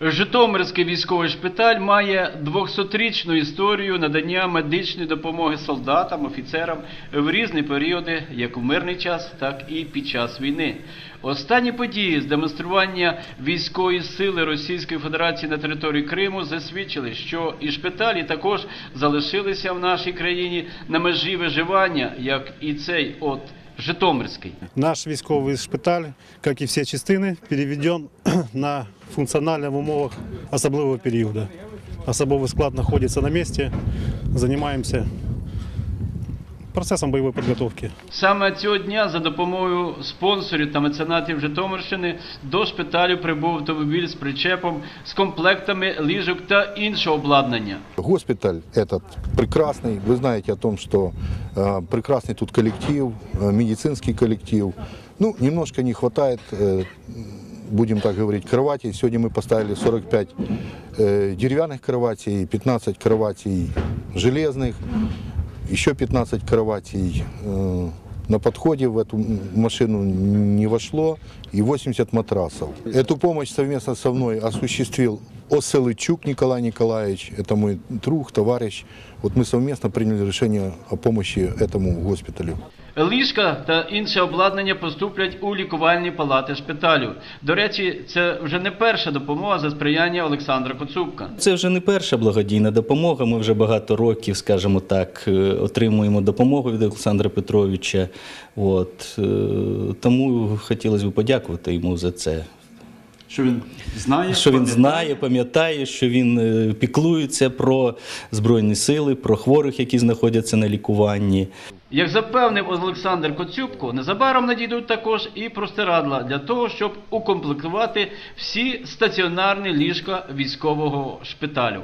Житомирський військовий шпиталь має 200-річну історію надання медичної допомоги солдатам, офіцерам в різні періоди, як у мирний час, так і під час війни. Останні події з демонстрування військової сили Російської Федерації на території Криму засвідчили, що і шпиталі також залишилися в нашій країні на межі виживання, як і цей от Житомирський. Наш військовий шпиталь, як і всі частини, переведен на функціональних умовах особливого періоду. Особовий склад знаходиться на місці, займаємося процесом бойової підготовки. Саме цього дня за допомогою спонсорів та меценатів Житомирщини до шпиталю прибув автомобіль з причепом з комплектами ліжок та іншого обладнання. Госпиталь этот прекрасный. Вы знаете о том, что э, прекрасный тут коллектив, э, медицинский коллектив. Ну, немножко не хватает, э, будем так говорить, кроватей. Сегодня мы поставили 45 э, деревянных кроватей, 15 кроватей железных, еще 15 кроватей э, на подходе в эту машину не вошло и 80 матрасов. Эту помощь совместно со мной осуществил Оселычук Николай Николаевич, это мой друг, товарищ. Вот мы совместно приняли решение о помощи этому госпиталю. Ліжка та інше обладнання поступлять у лікувальні палати шпиталю. До речі, це вже не перша допомога за сприяння Олександра Коцубка. Це вже не перша благодійна допомога. Ми вже багато років, скажімо так, е, отримуємо допомогу від Олександра Петровича. От, е, тому хотілося б подякувати йому за це. Що він знає, Що він знає, пам'ятає, що він е, піклується про Збройні сили, про хворих, які знаходяться на лікуванні. Як запевнив Олександр Коцюбко, незабаром надійдуть також і простирадла для того, щоб укомплектувати всі стаціонарні ліжка військового шпиталю.